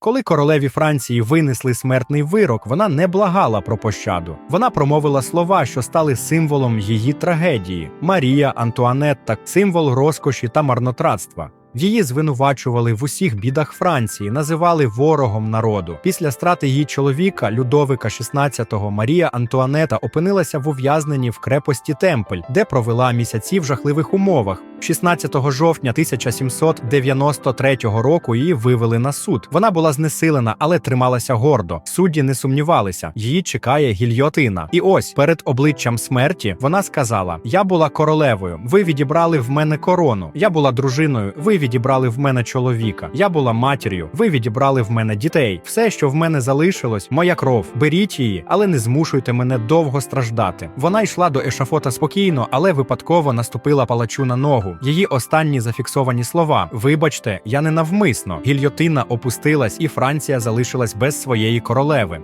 Коли королеві Франції винесли смертний вирок, вона не благала про пощаду. Вона промовила слова, що стали символом її трагедії: Марія Антуанетта, символ розкоші та марнотратства. Її звинувачували в усіх бідах Франції, називали ворогом народу. Після страти її чоловіка, Людовика XVI, Марія Антуанета опинилася в ув'язненні в крепості Темпель, де провела місяці в жахливих умовах. 16 жовтня 1793 року її вивели на суд. Вона була знесилена, але трималася гордо. Судді не сумнівалися, її чекає гільйотина. І ось перед обличчям смерті вона сказала: Я була королевою, ви відібрали в мене корону. Я була дружиною, ви відібрали в мене чоловіка. Я була матір'ю, ви відібрали в мене дітей. Все, що в мене залишилось, моя кров. Беріть її, але не змушуйте мене довго страждати. Вона йшла до ешафота спокійно, але випадково наступила палачу на ногу. Її останні зафіксовані слова: Вибачте, я не навмисно. Гільйотина опустилась, і Франція залишилась без своєї королеви.